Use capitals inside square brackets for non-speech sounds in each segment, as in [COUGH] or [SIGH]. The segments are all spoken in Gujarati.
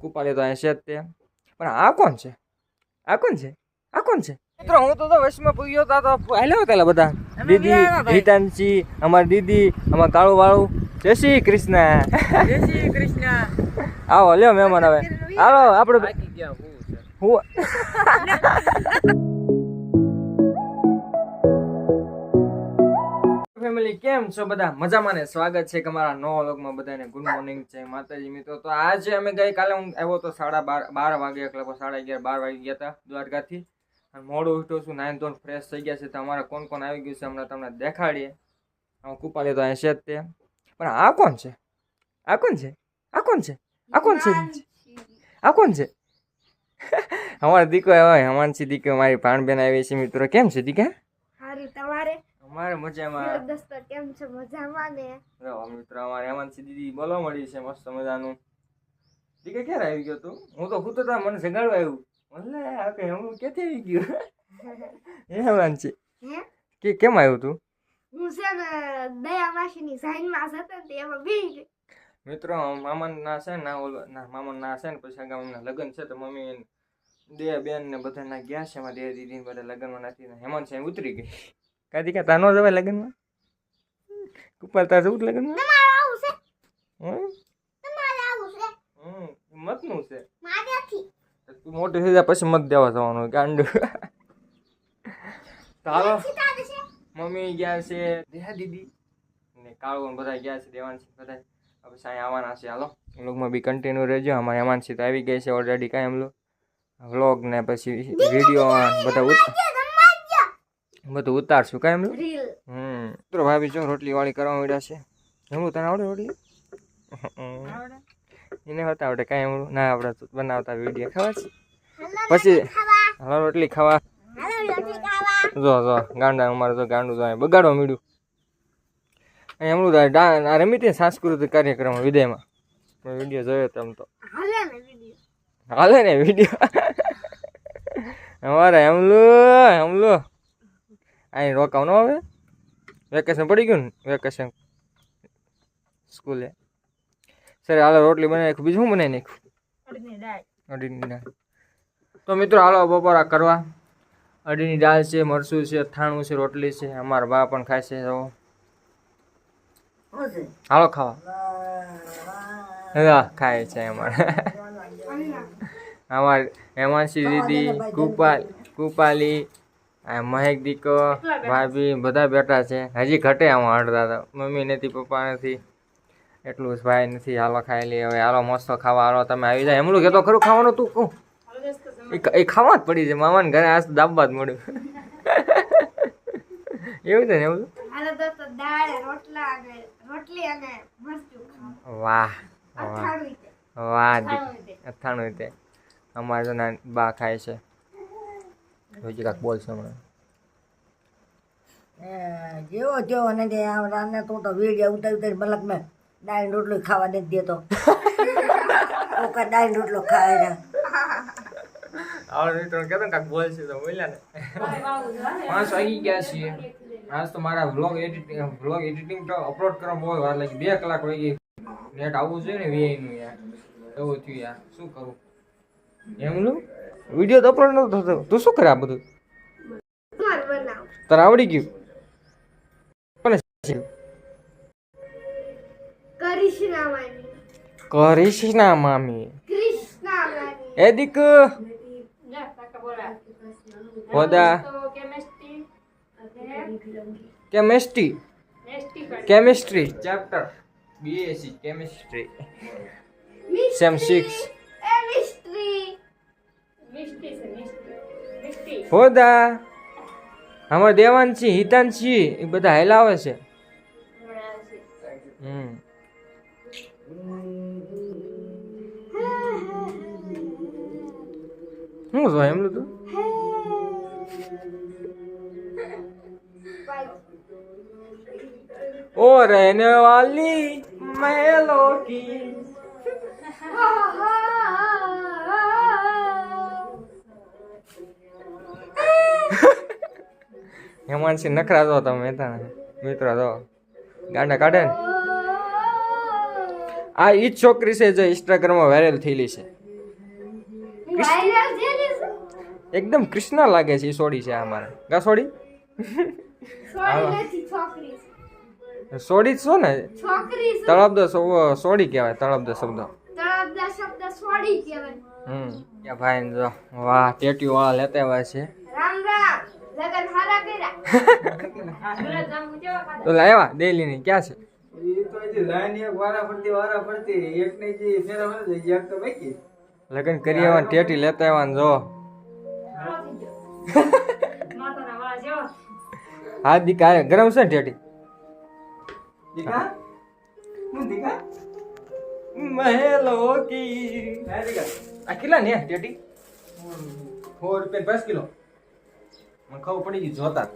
કુપાલી તો અહીં છે જ તે. પણ આ કોણ છે? આ કોણ છે? આ કોણ છે? મિત્રો હું તો વશમાં પૂગ્યો હતા તો હેલો હતા બધા. દીદી રીતાંશી અમારી દીદી અમાર કાળું વાળું જય શ્રી કૃષ્ણ. જય શ્રી કૃષ્ણ. આવો લ્યો મહેમાન હવે. હાલો આપણે હું ફેમિલી, કેમ છો બધા? મજામાં ને? સ્વાગત છે કે નો વ્લોગમાં બધાને. ગુડ મોર્નિંગ છે માતાજી, મિત્રો. તો આજે અમે ગઈકાલે હું આવ્યો તો સાડા બાર બાર વાગે લગભગ સાડા અગિયાર, બાર વાગે ગયા હતા દ્વારકાથી. અને મોડું ઉઠ્યો છું, નાઈન ધોન ફ્રેશ થઈ ગયા છે. તો અમારે કોણ કોણ આવી ગયું છે હમણાં તમને દેખાડીએ. હું કુપાલી તો અહીં છે જ તે. પણ આ કોણ છે? આ કોણ છે? આ કોણ છે? આ કોણ છે? આ કોણ છે? [LAUGHS] અમારો દીકરો હોય હમાનસી દીકરો, મારી ભાણબેન આવી છે, મિત્રો. કેમ છે દીકા તમારે? અમારે મજામાં. દોસ્તો કેમ છો? મજામાં ને? મિત્રો અમારે હેમાંશી દીદી બોલવા મળી છે મસ્ત મજાનું. દીકરા ક્યારે આવી ગયો તું? હું તો ખુદ હતા મને જગાડવા આવ્યું. મને આ કે હું ક્યાંથી આવી ગયો? હે હેમાંશી હે? કે કેમ આવ્યું તું? હું છે ને દયા માસીની સાઈનમાં ને તે એમાં બી ગઈ. મિત્રો મામન છે ને ઓલો ના મામન છે ને પછી એમના લગ્ન છે તો મમ્મી દયા બેન ને બધા ના ગયા છે એમાં દે દીદી ને બધા લગ્નમાં નથી ને હેમંત સાહેબ ઉતરી ગઈ. કાદી કા તાનો જવાય લગ્નમાં? કુપાલ તાર જવું લગનમાં? તમારે આવું છે? હમ તમારે આવું છે? હમ મતનું છે. મારાથી તું મોટી થઈ જાય પછી મત દેવા જવાનું ગાંડું. તારો મમ્મી ગયા છે. દેહા દીદી. ને કાળુ બધા ગયા છે દેવાંશી બધા. હવે સાંઈ આવવાના છે હાલો. વ્લોગમાં બી કન્ટિન્યુ રહેજો. અમારે હેમાંશી તો આવી ગઈ છે ઓલરેડી કાંઈ એમલું વ્લોગ ને પછી વીડિયો બધા ઉત- બધું ઉતારશું કાંઈ એમલું હમ. મિત્રો ભાભી જો રોટલી વાળી કરવા માંડ્યા છે. એમલું તને આવડે રોટલી. એને હોતા આવડે કાંઈ એમનું ના આવડે બનાવતા વીડિયો ખબર છે? પછી હાલો રોટલી ખાવા. ખાવા. જો જો ગાંડા અમારે તો ગાંડું જો બગાડવા મીડ્યું. અહીં એમનું આ રમી તે સાંસ્કૃતિક કાર્યક્રમ વિદાયમાં. મેં વીડિયો જોયો તમ તો. હાલે ને વિડિયો. અમારે એમલું હમલું. અહીં રોકાવ ન હવે વેકેશન પડી ગયું ને? વેકેશન સ્કૂલે સર હાલો રોટલી બનાવી નાખું. બીજું શું બનાવી નાખ્યું? અડીની દાળ. તો મિત્રો હાલો બપોરા કરવા. અડીની દાળ છે મરસું છે અથાણું છે રોટલી છે. અમારા બા પણ ખાય છે તો હાલો ખાવા. હા ખાય છે અમારે. અમાર હેમાંશી દીદી કુપાલ કુપાલી મહેક દીકો ભાભી બધા બેઠા છે. હજી ઘટે આમાં અડધા મમ્મી નથી પપ્પા નથી. એટલું જ ભાઈ નથી. હાલો ખાઈ લઈએ હવે. હાલો મસ્ત ખાવા. હાલો તમે આવી જાય. એમનું કહેતો ખરું ખાવાનું તું કહું. એ ખાવા જ પડી છે. મામાને ઘરે આજ દાબવા જ મળ્યું. [LAUGHS] એવું છે ને એવું? વાહ વાહ વાહ. અથાણું દી. અથાણું તે અમારે તો બા ખાય છે. હજી કાંક બોલશે હમણાં. જેવો જેવો ને કે આમ રાને તું તો વીડિયો ઉતારી ઉતારી બલક મેં દાળ રોટલો ખાવા નથી દેતો. [LAUGHS] ઓકા દાળ રોટલો ખાય છે. આવડે મિત્રો કહેતો ને કાંક બોલશે તો બોલ્યા ને. પાંચ વાગી ગયા છીએ. આજ તો મારા વ્લોગ એડિટિંગ વ્લોગ એડિટિંગ તો અપલોડ કરવા બહુ વાર લાગી બે કલાક વાગી નેટ આવવું જોઈએ ને વીઆઈ નું યાર. એવું થયું યાર. શું કરું? એમનું વીડિયો તો અપલોડ નતો થતો. તું શું કરે આ બધું? માર બનાવ. તને આવડી ગયું? કોને શીખ્યું? કૃષ્ણા માની કરીશ ના મામી. કૃષ્ણા માની એ દીક. હોદા. Chemistry. Chemistry. Chapter BSc chemistry sem six એ મિસ્ટ્રી હોદા. અમાર દેવાનસિંહ હિતાનસિંહ એ બધા હેલાવે છે. હમ. શું એમ એમનું તું. ઓ રહેને વાલી મહેલો કી. હેમાંશી નખરા જો તમે મહેતાના મિત્રો જો ગાંડા કાઢે ને. આ ઈ છોકરી છે જે ઇન્સ્ટાગ્રામમાં વાયરલ થયેલી છે. એકદમ કૃષ્ણ લાગે છે એ સોડી છે આ મારે. કા સોડી? સોડી જ છો ને? તળપદો સોડી કહેવાય તળબદો શબ્દ. તળપદા શબ્દ કહેવાય. હમ. ભાઈ જો વાહ ટેટીઓ વાળા લેતા હોય છે. રામ રામ. લગન હારા કર્યા. [LAUGHS] તો લાવ્યા ડેલી ની ક્યાં છે? ઈ તો હજી લાઈન એક વારા પડતી વારા પડતી એક ને જે ફેરા ફરે છે, એક તો બાકી. લગ્ન કરી આવ્યા ટેટી લેતા આવ્યા ને જો. માતાના વાળા જેવો હા દીકા ગરમ છે ને ટેટી? દીકા? હું દીકા? મહેલો કી. આ કેટલા ને ટેટી? ફોર રૂપિયા પાંચ કિલો. મને ખબર પડી ગઈ જોતા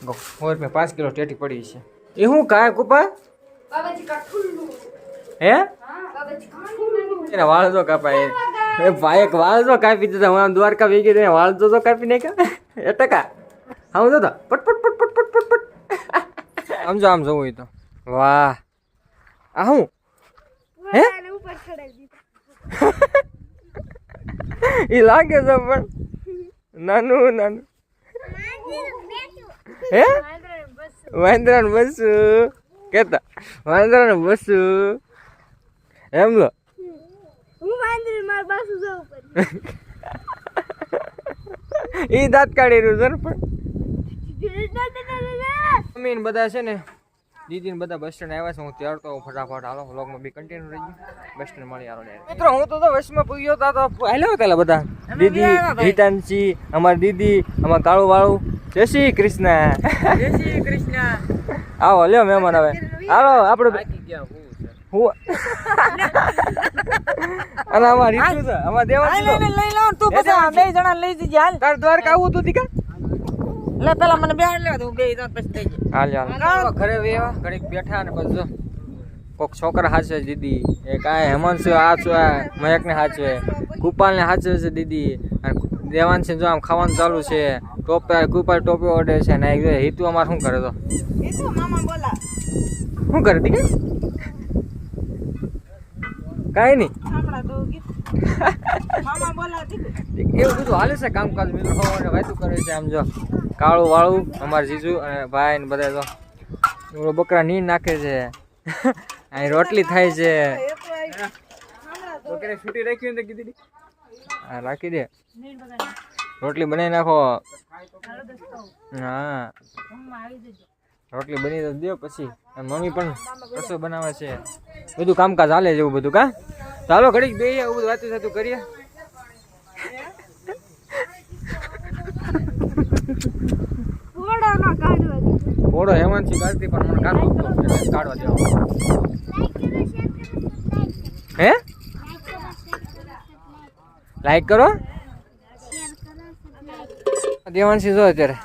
સો રૂપિયા પાંચ કિલો ટેટી પડી છે. એ શું કાય કુપા હે? એને વાળ જો કાપાય એ ભાઈ એક વાળ જો કાપી દીધા હું દ્વારકા વી ગઈ વાળ જો કાપી નાખ્યા. [LAUGHS] એ ટકા. આમ જો તો પટ પટ પટ પટ પટ પટ પટ. [LAUGHS] આમ જો આમ જોવું તો. વાહ. આ હું? હે? એ [LAUGHS] લાગે છે પણ. નાનું નાનું. હે? વાંદરા ને બસ. કેતા વાંદરા ને બસ. એમ લો. હું વાંદરી માર બાસુ જવું એ દાંત કાઢી રહ્યું છે પણ. મમ્મી ને બધા છે ને દીદી ને બધા બસ સ્ટેન્ડ આવ્યા છે. હું ત્યાર તો ફટાફટ. હાલો વ્લોગમાં બી કન્ટિન્યુ રહી ગયું. બસ સ્ટેન્ડ મળી આલો મિત્રો હું તો બસમાં પૂગ્યો તા તો હાલ્યો હતા બધા. દીદી રીતાંશી અમારી દીદી અમાર કાળું વાળું જય શ્રી કૃષ્ણ. જય શ્રી કૃષ્ણ. આવો લ્યો મહેમાન હવે. આવો આપણે હું અને અમાર રીતુ છે અમાર દેવાંશી લઈને લઈ લાવ તું એ પછી બે જણા લઈ જજે હાલ. તાર દ્વારકા આવું તું દીકા લે પેલા મને બે લેવા દઉં બે ત્રણ પછી થઈ જાય હાલ હાલ. ઘરે વેવા ઘડીક બેઠા ને પછી જો. કોક છોકરા હાચવે દીદી એક આ હેમંત છે આ છે મયક ને હાચવે. કુપાલ ને હાચવે છે દીદી અને દેવાન છે જો આમ ખાવાનું ચાલુ છે. ટોપે કુપાલ ટોપી ઓડે છે ને એક જો હિતુ અમાર શું કરે તો? એ મામા બોલા. શું કરે દીકા કાંઈ નહીં. સાંભળા તો મામા બોલા દીકરી એવું બધું હાલે છે કામકાજ મિત્રો વાતું કરે છે આમ જો. કાળું વાળું અમારા જીજુ અને ભાઈ ને બધા તો. બકરા નીંદ નાખે છે. અહીં રોટલી થાય છે. એ છૂટી કીધી રાખી દે. રોટલી બનાવી નાખો. હા. રોટલી બની તો દો પછી. મમ્મી પણ રસોઈ બનાવે છે. બધું કામકાજ હાલે છે એવું બધું કા? ચાલો ઘડીક બે એવું બધું વાતું થતું કરીએ. ઘોડો હેમંતથી કાઢતી પણ મને કાઢવો એટલે કાઢવા દેવો. હે? લાઈક કરો? દેવાંશી જો અત્યારે.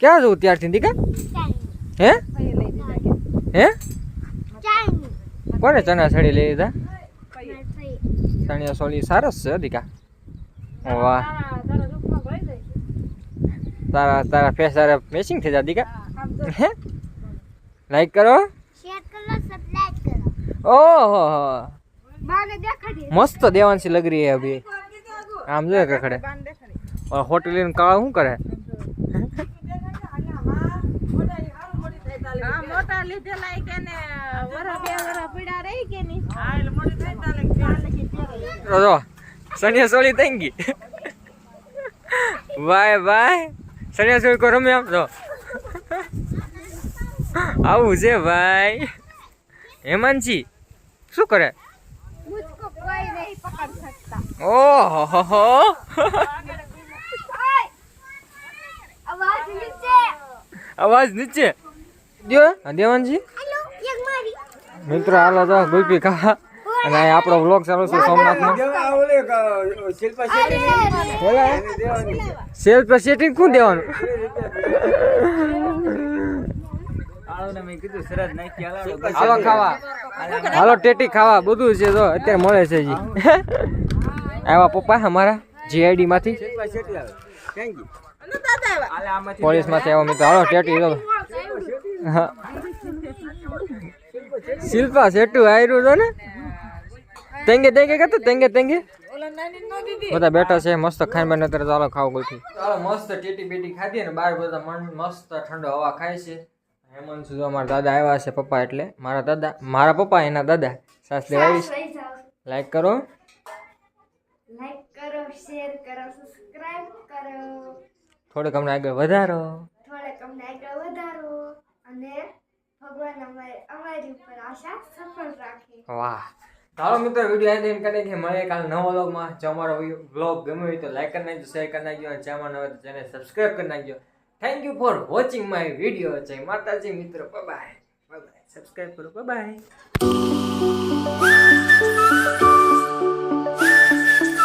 ક્યાં જવું ત્યારથી દીકા હે? હે? કોને ચણા છડી લઈ લીધા? ચણિયા સોલી સરસ છે દીકા વાહ. તારા તારા ફેસ તારા મેચિંગ થઈ જાય દીકા હે? લાઈક કરો? ઓહો મસ્ત દેવાંશી લગ રહી હે અભી. આમ જો કખડે હોટેલ કાળા શું કરે? મોટા લીધેલા કે ને વરા બે વરા પીડા રહી કે ની રમે આમ જો. આવું છે ભાઈ. હેમાનજી શું કરે? ઓહો અવાજ નીચે. દ્યો દેવાનજી. મિત્ર હાલો તો ગુલપી ખા. અને અહીં આપણો વ્લોગ ચાલુ છે સોમનાથનો. સેલ્ફ સેટિંગ કોણ દેવાનું? હાલો. ખાવા. હાલો ટેટી ખાવા. બધું છે તો અત્યારે મળે છે જી આવ્યા પપ્પા અમારા જીઆઈડી માંથી. શિલ્પા શેઠી આવે. ક્યાં ગઈ? હાલે આમાંથી પોલીસમાંથી આવ્યો મિત્રો હાલો ટેટી તો હા શિલ્પા શેટુ આયરું છો ને તેંગે તેંગે કહેતો તેંગે તેંગે ઓલા નાની નો દીધી બધા બેઠા છે મસ્ત ખાઈ બને અત્યારે ચાલો ખાવ ગોઠી ચાલો મસ્ત ટીટી બીટી ખાધી ને બહાર બધા મન- મસ્ત ઠંડો હવા ખાય છે હેમંત સુધી અમારા દાદા આવ્યા છે પપ્પા એટલે મારા દાદા મારા પપ્પા એના દાદા સાસ દેવાવી સાસ લઈ જાઓ લાઈક કરો લાઈક કરો શેર કરો સબસ્ક્રાઇબ કરો થોડુંક અમને આગળ વધારો. થોડેક અમને આગળ વધારો અને ભગવાન અમારે અમારી ઉપર આશા સફળ રાખે. વાહ. ચાલો મિત્રો વીડિયો આજે એમ કરી કે મળીએ કાલ નવો વ્લોગમાં. જો અમારો વ્લોગ ગમ્યો હોય તો લાઈક કરી નાખજો શેર કરી નાખજો અને ચેનલ નવે તો ચેનલ સબસ્ક્રાઈબ કરી નાખજો. Thank you for watching my video જય માતાજી મિત્રો. બાય બાય સબસ્ક્રાઈબ કરો. બાય